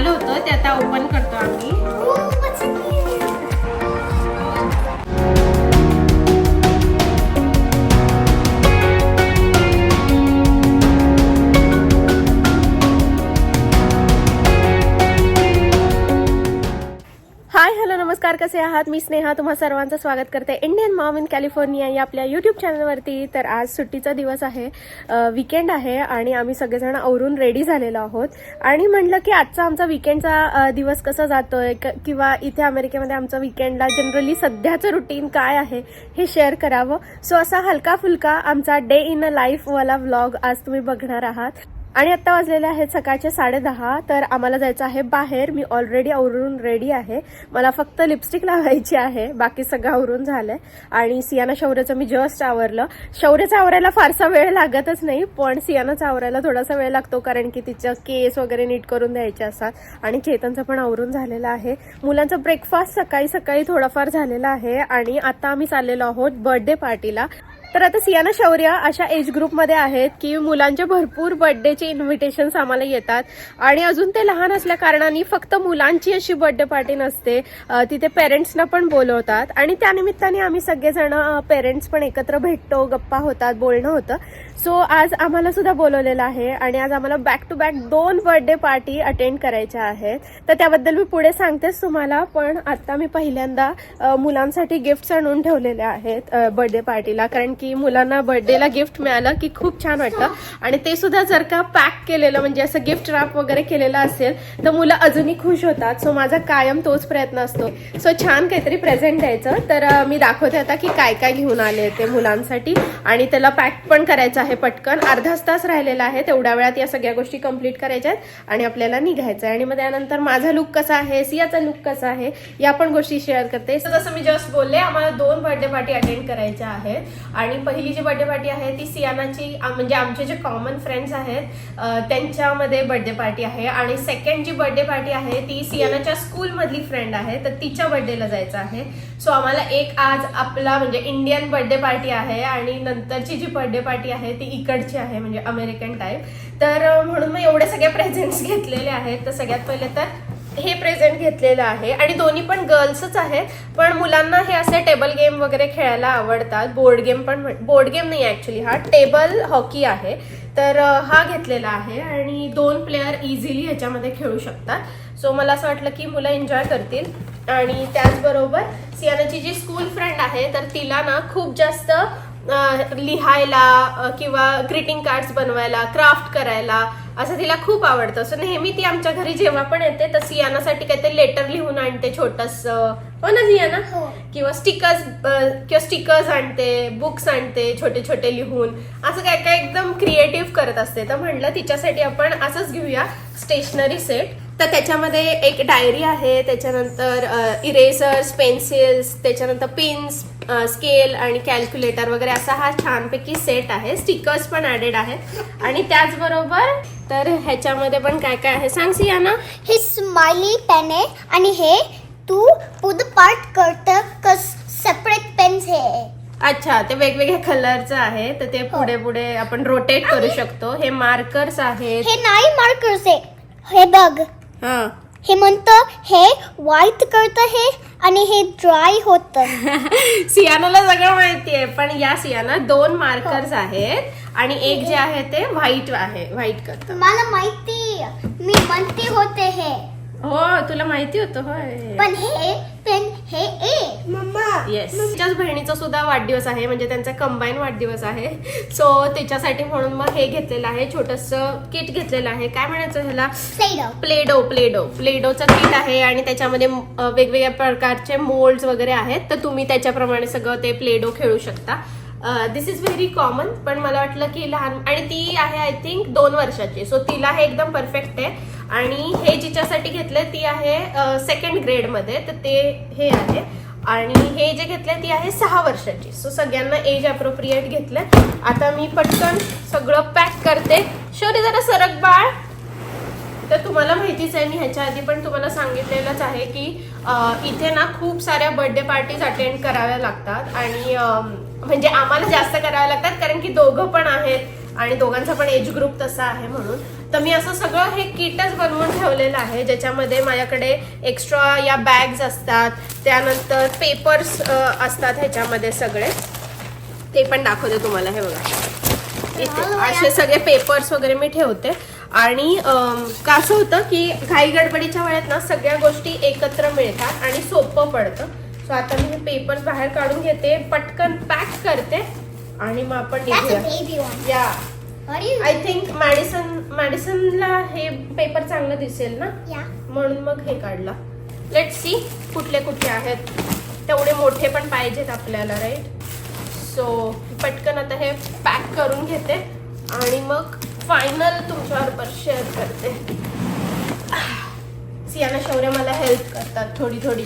आलं होतं ते आता ओपन करतो आम्ही. कसे आहात? मी स्नेहा तुम्हा सर्वांचं स्वागत करते. इंडियन मॉम इन कॅलिफोर्निया या आपल्या यूट्यूब चॅनलवरती. तर आज सुट्टीचा दिवस आहे विकेंड आहे आणि आम्ही सगळेजण आवरून रेडी झालेलो आहोत. आणि म्हणलं की आजचा आमचा विकेंडचा दिवस कसा जातोय? क- किंवा इथे अमेरिकेमध्ये आमचा विकेंडला जनरली सध्याचं रुटीन काय आहे हे शेअर करावं. सो असा हलका फुलका आमचा डे इन अ लाईफ वाला व्लॉग आज तुम्ही बघणार आहात. आणि आत्ता वाजलेले आहेत सकाळचे साडेदहा तर आम्हाला जायचं आहे बाहेर. मी ऑलरेडी आवरून रेडी आहे. मला फक्त लिपस्टिक लावायची आहे. बाकी सगळं आवरून झालंय. आणि सियाना शौर्याचं मी जस्ट आवरलं. शौर्याचं आवरायला फारसा वेळ लागतच नाही पण सियानाचं आवरायला थोडासा वेळ लागतो कारण की तिचं केस वगैरे नीट करून द्यायचे असतात. आणि चेतनचं पण आवरून झालेलं आहे. मुलांचा ब्रेकफास्ट सकाळी सकाळी थोडाफार झालेला आहे. आणि आता आम्ही चाललेलो आहोत बर्थडे पार्टीला तर आता सियाना शौर्य अशा एज ग्रुपमध्ये आहेत की मुलांचे भरपूर बर्थडेचे इन्व्हिटेशन्स आम्हाला येतात. आणि अजून ते लहान असल्या कारणाने फक्त मुलांची अशी बर्थडे पार्टी नसते. तिथे पेरेंट्सना पण बोलवतात. आणि त्यानिमित्ताने आम्ही सगळेजण पेरेंट्स पण एकत्र भेटतो गप्पा होतात बोलणं होतं. सो आज आम्हाला सुद्धा बोलवलेलं आहे आणि आज आम्हाला बॅक टू बॅक दोन बर्थडे पार्टी अटेंड करायच्या आहेत. तर त्याबद्दल मी पुढे सांगतेच तुम्हाला पण आता मी पहिल्यांदा मुलांसाठी गिफ्ट्स आणून ठेवलेले आहेत बर्थडे पार्टीला कारण की मुलांना बर्थडेला गिफ्ट मिळालं की खूप छान वाटतं. आणि ते सुद्धा जर का पॅक केलेलं म्हणजे असं गिफ्ट रॅप वगैरे केलेलं असेल तर मुलं अजूनही खुश होतात. सो माझा कायम तोच प्रयत्न असतो. सो छान काहीतरी प्रेझेंट द्यायचं. तर मी दाखवते आता की काय काय घेऊन आले ते मुलांसाठी. आणि त्याला पॅक पण करायचं आहे. पटकन. अर्धाच तास राहिलेला आहे. तेवढ्या वेळात या सगळ्या गोष्टी कंप्लीट करायच्या आहेत आणि आपल्याला निघायचं आहे आणि मग त्यानंतर माझा लुक कसा आहे सियाचा लुक कसा आहे या पण गोष्टी शेअर करते. जसं मी जस्ट बोलले आम्हाला दोन बर्थडे पार्टी अटेंड करायच्या आहेत. आणि पहिली जी बर्थडे पार्टी आहे ती सियानाची म्हणजे आमचे जे कॉमन फ्रेंड्स आहेत त्यांच्यामध्ये बर्थडे पार्टी आहे. आणि सेकंड जी बर्थडे पार्टी आहे ती सियानाच्या स्कूलमधली फ्रेंड आहे तर तिच्या बर्थडेला जायचं आहे. सो आम्हाला एक आज आपला म्हणजे इंडियन बर्थडे पार्टी आहे आणि नंतरची जी बर्थडे पार्टी आहे ती इकडची आहे म्हणजे अमेरिकन टाईप तर म्हणून मग एवढे सगळे प्रेझेंट्स घेतलेले आहेत. तर सगळ्यात पहिले तर हे प्रेझेंट घेतलेलं आहे. आणि दोन्ही पण गर्ल्सच आहेत. पण मुलांना हे असे टेबल गेम वगैरे खेळायला आवडतात. बोर्ड गेम पण बोर्ड गेम नाही ऍक्च्युली हा टेबल हॉकी आहे. तर हा घेतलेला आहे. आणि दोन प्लेयर इझिली ह्याच्यामध्ये खेळू शकतात. सो मला असं वाटलं की मुलं एन्जॉय करतील. आणि त्याचबरोबर सियानाची जी स्कूल फ्रेंड आहे तर तिला ना खूप जास्त लिहायला किंवा ग्रीटिंग कार्ड्स बनवायला क्राफ्ट करायला असं तिला खूप आवडतं. सो नेहमी ती आमच्या घरी जेव्हा पण येते तर सियानासाठी काहीतरी लेटर लिहून आणते छोटस. हो ना सियाना? हो. किंवा स्टिकर्स किंवा स्टिकर्स आणते बुक्स आणते छोटे छोटे लिहून. असं काय काय एकदम क्रिएटिव्ह करत असते. तर म्हणलं तिच्यासाठी आपण असंच घेऊया स्टेशनरी सेट तर त्याच्यामध्ये एक डायरी आहे त्याच्यानंतर इरेझर्स पेन्सिल्स त्याच्यानंतर पिन्स स्केल आणि कॅल्क्युलेटर वगैरे असा हा छानपैकी सेट आहे. स्टिकर्स पण ऍडेड आहेत. आणि त्याचबरोबर तर ह्याच्यामध्ये पण काय काय आहे? सांग सियाना. हे स्माइली पेन आहे आणि हे तू पुढं पार्ट करतं सेपरेट पेन्स हे. अच्छा ते वेगवेगळ्या कलरचं आहे. तर ते पुढे पुढे आपण रोटेट करू शकतो. हे मार्कर्स आहेत. हे नाही मार्कर्स आहे. हे बघ. हा. हे म्हणतं हे व्हाईट करतं हे आणि हे ड्राय होतं सियानाला सगळं माहिती आहे पण या सियाना दोन मार्कर्स आहेत आणि एक जे आहे ते व्हाईट आहे व्हाईट करत. मला माहिती मी म्हणते होते हे. हो तुला माहिती होतं होय. पण हे पेन हे ए येस तिच्याच बहिणीचा सुद्धा वाढदिवस आहे म्हणजे त्यांचा कंबाईन वाढदिवस आहे. सो त्याच्यासाठी म्हणून मग हे घेतलेलं आहे छोटस किट घेतलेलं आहे. काय म्हणायचं ह्याला? Play Doh Play Doh Play Doh प्लेडोचं kit आहे आणि त्याच्यामध्ये वेगवेगळ्या प्रकारचे मोल्ड्स वगैरे आहेत. तर तुम्ही त्याच्याप्रमाणे सगळं ते प्लेडो खेळू शकता. दिस इज व्हेरी कॉमन पण मला वाटलं की लहान आणि ती आहे आय थिंक दोन वर्षाची. सो तिला हे एकदम परफेक्ट आहे. आणि हे जिच्यासाठी घेतलंय ती आहे सेकंड ग्रेडमध्ये तर ते हे आहे. आणि हे जे घेतलंय ती आहे सहा वर्षाची. सो सगळ्यांना एज अप्रोप्रिएट घेतलंय. आता मी पटकन सगळं पॅक करते. शौर्य जरा सरक बाळ. तर तुम्हाला माहितीच आहे मी ह्याच्या आधी पण तुम्हाला सांगितलेलंच आहे की इथे ना खूप साऱ्या बर्थडे पार्टीज अटेंड कराव्या लागतात. आणि म्हणजे आम्हाला जास्त कराव्या लागतात कारण की दोघं पण आहेत आणि दोघांचा पण एज ग्रुप तसा आहे म्हणून. तर मी असं सगळं हे किटच बनवून ठेवलेलं आहे ज्याच्यामध्ये माझ्याकडे एक्स्ट्रा या बॅग्स असतात त्यानंतर पेपर्स असतात ह्याच्यामध्ये सगळे. ते पण दाखवते तुम्हाला हे बघा. इथे असे सगळे पेपर्स वगैरे मी ठेवते. आणि अम, का असं होतं की घाई गडबडीच्या वेळेत ना सगळ्या गोष्टी एकत्र मिळतात आणि सोपं पडतं. सो आता मी हे पेपर्स बाहेर काढून घेते पटकन पॅक करते आणि मग आपण. या? आय थिंक मॅडिसन मॅडिसनला हे पेपर चांगलं दिसेल ना? yeah. म्हणून मग हे काढला. लेट सी कुठले कुठले आहेत. तेवढे मोठे पण पाहिजेत आपल्याला राईट सो पटकन आता हे पॅक करून घेते आणि मग फायनल तुमच्याबरोबर शेअर करते. सियाना शौर्य मला हेल्प करतात थोडी थोडी.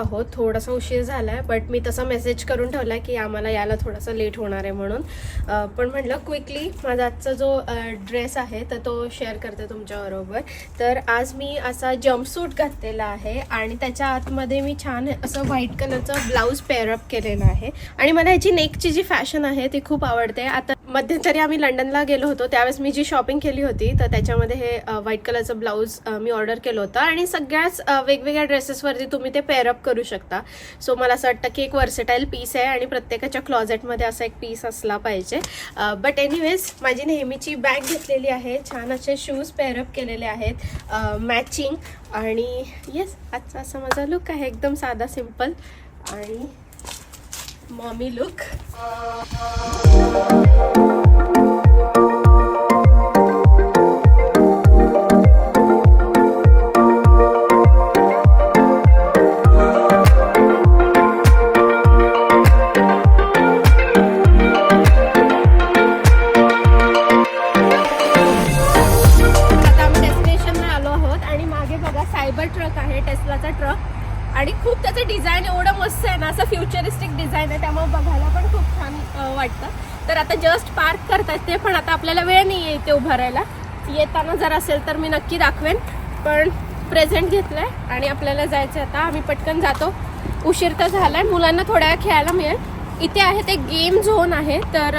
आहोत. थोडासा उशीर झाला आहे बट मी तसा मेसेज करून ठेवला की आम्हाला यायला थोडासा लेट होणार आहे म्हणून. पण म्हटलं क्विकली माझा आजचा जो ड्रेस आहे तर तो शेअर करते तुमच्याबरोबर. तर आज मी असा जम्पसूट घातलेला आहे आणि त्याच्या आतमध्ये मी छान असं व्हाईट कलरचं ब्लाऊज पेअरअप केलेलं आहे. आणि मला ह्याची नेकची जी फॅशन आहे ती खूप आवडते. आता मध्यंतरी आम्ही लंडनला गेलो होतो. त्यावेळेस मी जी शॉपिंग केली होती तर त्याच्यामध्ये हे व्हाईट कलरचं ब्लाऊज मी ऑर्डर केलं होतं. आणि सगळ्याच वेगवेगळ्या ड्रेसेसवरती तुम्ही ते पेअरअप करू शकता. सो मला असं वाटतं की एक वर्सेटाईल पीस आहे आणि प्रत्येकाच्या क्लॉझेटमध्ये असा एक पीस असला पाहिजे. बट एनिवेज माझी नेहमीची बॅग घेतलेली आहे. छान असे शूज पेअरअप केलेले आहेत. मॅचिंग आणि येस आजचा असा माझा लुक आहे. एकदम साधा सिंपल आणि मॉमी लुक जस्ट करतात ते पण आता आपल्याला वेळ नाही आहे इथे उभारायला. येताना जर असेल तर मी नक्की दाखवेन. पण प्रेझेंट घेतलंय आणि आपल्याला जायचं आता. आम्ही पटकन जातो. उशीर तर झाला आहे मुलांना थोड्या वेळ खेळायला मिळेल. इथे आहे ते गेम झोन आहे. तर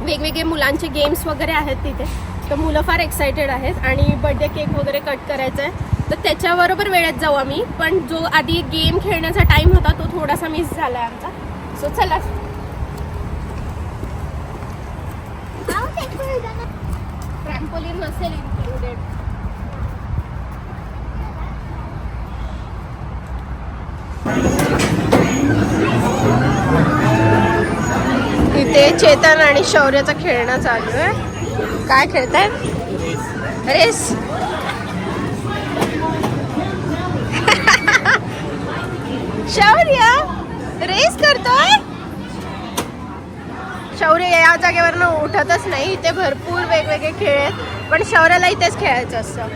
वेगवेगळे मुलांचे गेम्स वगैरे आहेत तिथे. तर मुलं फार एक्सायटेड आहेत. आणि बर्थडे केक वगैरे कट करायचा आहे तर त्याच्याबरोबर वेळेत जाऊ आम्ही. पण जो आधी गेम खेळण्याचा टाईम होता तो थोडासा मिस झाला आहे आमचा. सो चला. ट्रॅम्पोलिन नसेल इन्क्लुडेड इथे चेतन आणि शौर्याचा खेळणं चालू आहे. काय खेळताय? रेस. शौर्य रेस करतोय? शौर्य या जागेवरनं उठतच नाही. इथे भरपूर वेगवेगळे खेळ आहेत. पण शौर्याला इथेच खेळायचं असतं.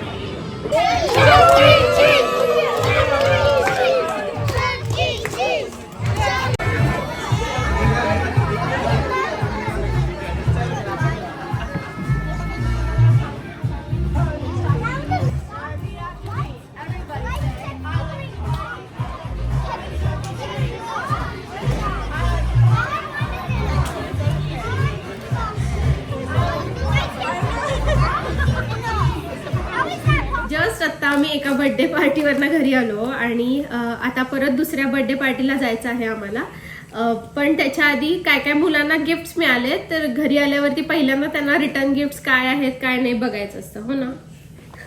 जस्ट आत्ता आता आम्ही एका बर्थडे पार्टीवरनं घरी आलो आणि आता परत दुसऱ्या बर्थडे पार्टीला जायचं आहे आम्हाला. पण त्याच्या आधी काय काय मुलांना गिफ्ट्स मिळाले तर घरी आल्यावरती पहिल्यांदा त्यांना रिटर्न गिफ्ट्स काय आहेत काय नाही बघायचं असतं हो ना?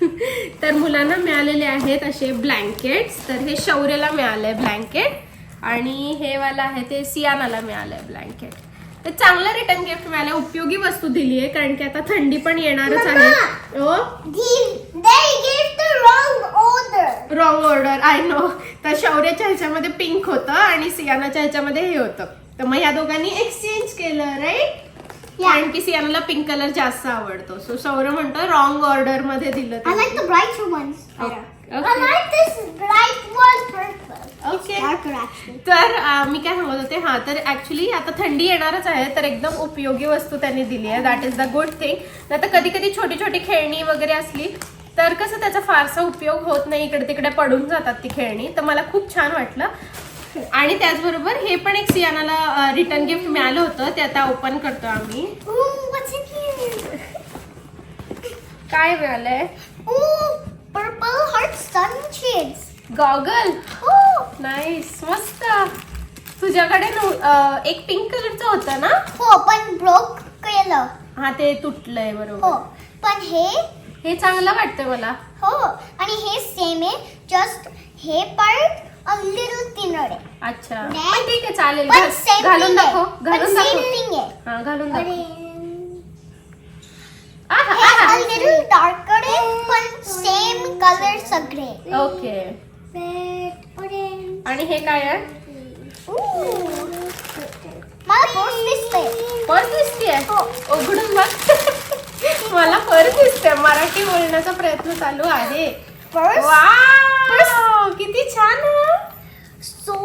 तर मुलांना मिळालेले आहेत असे ब्लँकेट्स तर हे शौर्यला मिळालंय ब्लँकेट आणि हे वाला आहे ते सियानाला मिळालंय ब्लँकेट चांगलं रिटर्न गिफ्ट मिळालं. उपयोगी वस्तू दिली आहे कारण की आता थंडी पण येणारच आहे. Order. Wrong order I know तर शौर्याच्या ह्याच्यामध्ये पिंक होतं आणि सियानाच्या ह्याच्यामध्ये हे होतं. तर मग ह्या दोघांनी एक्सचेंज केलं राईट कारण की सियानाला पिंक कलर जास्त आवडतो. सो शौर्य म्हणतो रॉंग ऑर्डरमध्ये दिलं Okay. I like this bright purple. Okay. Darker actually. तर मी काय सांगत होते हा तर ऍक्च्युली आता थंडी येणारच आहे तर एकदम उपयोगी वस्तू त्यांनी दिली आहे that is the good thing आता कधी कधी छोटी छोटी खेळणी वगैरे असली तर कसं त्याचा फारसा उपयोग होत नाही इकडे तिकडे पडून जातात ती खेळणी तर मला खूप छान वाटलं आणि त्याचबरोबर हे पण एक सियानाला रिटर्न गिफ्ट मिळालं होतं ते आता ओपन करतो आम्ही Ooh, what's in here? काय मिळालंय purple heart sunshades. Goggle Oh, nice मस्त. तुझ्याकडे अं, एक पिंक कलरचं होतं ना? हो पण broke केलं. हा ते तुटलंय हो बरोबर पण हे हे चांगलं वाटतं मला. हो आणि हे सेम आहे जस्ट हे पार्ट अ लिटल थिनर आहे. अच्छा. नाही. पण ठीक आहे चालेल. पण घाल- सेम घालून दाखव. घालून सेम दाखव. थिंग आहे. हा घालून दाखव अरे. आहा, हे आहा. a little आहे पण सेम कलर सगळे. ओके रेड ऑरेंज आणि हे काय आहे? मला पर्स दिसतंय. पर्स दिसतीये? हो. उघडून बघ. मला पर्स दिसते मराठी बोलण्याचा प्रयत्न चालू आहे. पर्स वाव किती छान सो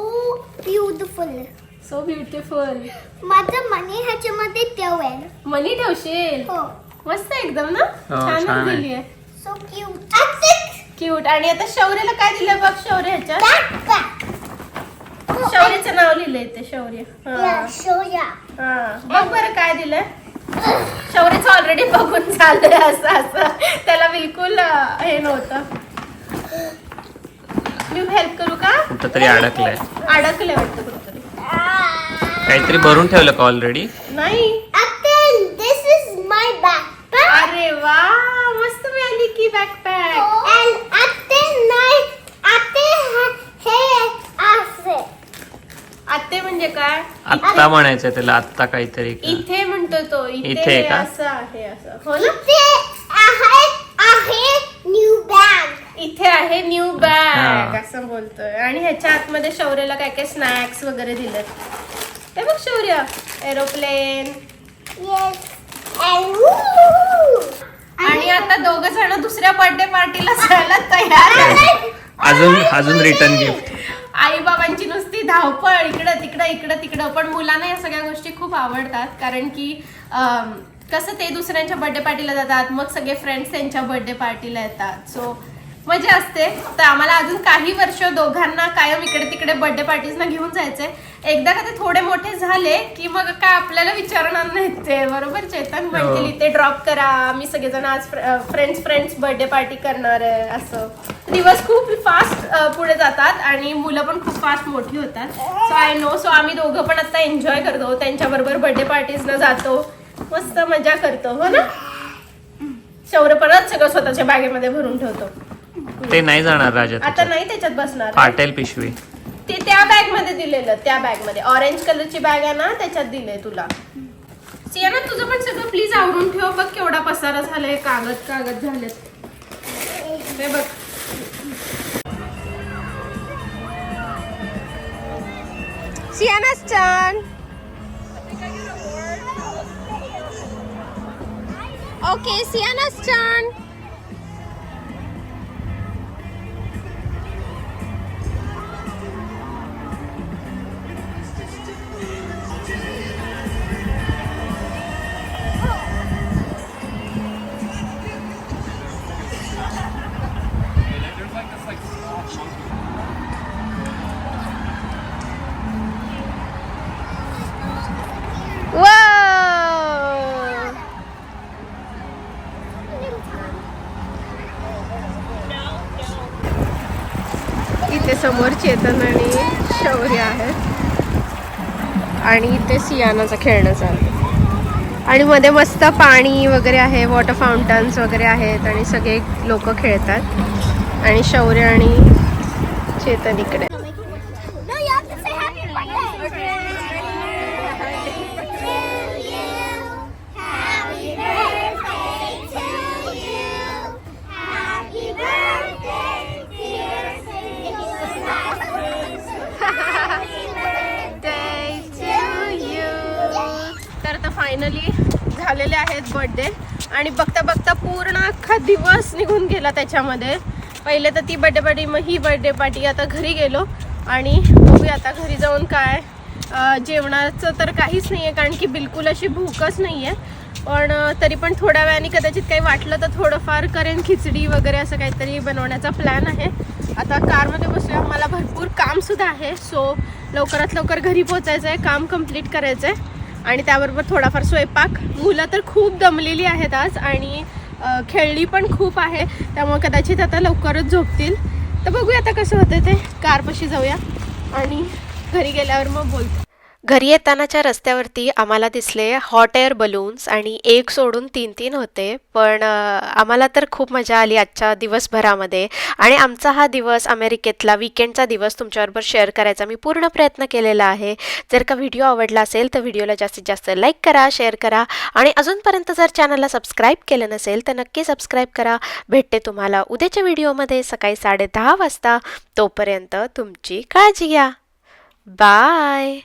ब्युटिफुल सो ब्युटिफुल माझं मनी ह्याच्यामध्ये ठेवेल मनी ठेवशील? हो. मस्त एकदम ना? हो, छानच छान. दिली आहे. सो क्यूट क्यूट आणि आता शौर्यला काय दिलं बघ शौर्य ह्याच्यात? बॅकपॅक शौर्यचं नाव लिहिलंय ते शौर्य. हा. हा. बघ बरं काय दिलंय. शौर्यचं ऑलरेडी बघून झालंय असं असं. त्याला बिलकुल हे नव्हतं. मी हेल्प करू का? कुठं तरी अडकलंय अडकले वाटतं कुठतरी. काहीतरी भरून ठेवलं का ऑलरेडी नाही. This is my backpack. अरे वा मस्त मिळाली की बॅकपॅक And Atten, नाही Atten हे असे. आत्ते म्हणजे काय? आत्ता म्हणायचं त्याला आत्ता काहीतरी का? इथे म्हणतो तो इथे इथे हे का? असं आहे असं. हो ना? इथे आहे आहे न्यू बॅग इथे आहे न्यू बॅग हा. असं बोलतोय. आणि ह्याच्या आतमध्ये शौर्यला काय काय स्नॅक्स वगैरे दिलेत. ते बघ शौर्य एरोप्लेन येस and आणि आता दोघ जण दुसऱ्या बर्थडे पार्टीला जायला तयार आहे. अजून अजून रिटर्न गिफ्ट आई बाबांची नुसती धावपळ इकडं तिकडं इकडं तिकडं. पण मुलांना या सगळ्या गोष्टी खूप आवडतात कारण की कसं ते दुसऱ्यांच्या बर्थडे पार्टीला जातात मग सगळे फ्रेंड्स त्यांच्या बर्थडे पार्टीला येतात. सो मजा असते. तर आम्हाला अजून काही वर्ष दोघांना कायम इकडे तिकडे बर्थडे पार्टीजना घेऊन जायचंय. एकदा का ते थोडे मोठे झाले की मग काय आपल्याला विचारणार नाहीत ते. बरोबर चेतन? म्हणतील इथे ड्रॉप करा. आम्ही सगळेजण आज फ्रेंड्स फ्रेंड्स बर्थडे पार्टी करणार आहे. असं. दिवस खूप फास्ट पुढे जातात आणि मुलं पण खूप फास्ट मोठी होतात. सो आय नो सो आम्ही दोघं पण आता एन्जॉय करतो. त्यांच्याबरोबर बर्थडे पार्टीजना जातो. मस्त मजा करतो. हो ना? शौर्य परत सगळं स्वतःच्या बॅगेमध्ये भरून ठेवतो. ते नाही जाणार राजा आता त्याच्यात. नाही त्याच्यात बसणार. फाटेल पिशवी. ते त्या बॅगमध्ये दिलेलं त्या बॅगमध्ये ऑरेंज कलरची बॅग आहे ना त्याच्यात दिलंय तुला. सियाना तुझं पण सगळं प्लीज आवरून ठेव. बघ केवढा पसारा झालाय कागद कागद झालेत. हे बघ. सियाना's turn. Okay, Sienna's turn. समोर चेतन आणि शौर्य आहेत. आणि इथे सियानाचं खेळणं चालू. आणि मध्ये मस्त पाणी वगैरे आहे वॉटर फाउंटन्स वगैरे आहेत आणि सगळे लोक खेळतात. आणि शौर्य आणि चेतन इकडे. फायनली झालेले आहेत बर्थडे आणि बघता बघता पूर्ण अख्खा दिवस निघून गेला त्याच्यामध्ये. पहिले तर ती बर्थडे पार्टी मग ही बर्थडे पार्टी आता घरी गेलो आणि बघूया आता घरी जाऊन काय जेवणाचं तर काहीच नाही आहे कारण की बिलकुल अशी भूकच नाही आहे पण तरी पण थोड्या वेळाने कदाचित काही वाटलं तर थोडंफार करेन खिचडी वगैरे असं काहीतरी बनवण्याचा प्लॅन आहे. आता कारमध्ये बसूया. मला भरपूर कामसुद्धा आहे. सो लवकरात लवकर घरी पोचायचं आहे काम कंप्लीट करायचं आहे आणि त्याबरोबर थोडाफार स्वयंपाक. मुलं तर खूप दमलेली आहेत आज आणि खेळली पण खूप आहे. त्यामुळे कदाचित आता लवकरच झोपतील. तर बघूया आता कसं होतं ते. कारपाशी जाऊया आणि घरी गेल्यावर मग बोलतो. घरी येतानाच्या रस्त्यावरती आम्हाला दिसले हॉट एअर बलून्स आणि एक सोडून तीन तीन होते. पण आम्हाला तर खूप मजा आली आजच्या दिवसभरामध्ये. आणि आमचा हा दिवस अमेरिकेतला विकेंडचा दिवस तुमच्याबरोबर शेअर करायचा मी पूर्ण प्रयत्न केलेला आहे. जर का व्हिडिओ आवडला असेल तर व्हिडिओला जास्तीत जास्त लाईक करा शेअर करा. आणि अजूनपर्यंत जर चॅनलला सबस्क्राईब केलं नसेल तर नक्की सबस्क्राईब करा. भेटते तुम्हाला उद्याच्या व्हिडिओमध्ये सकाळी साडे दहा वाजता. तोपर्यंत तुमची काळजी घ्या. बाय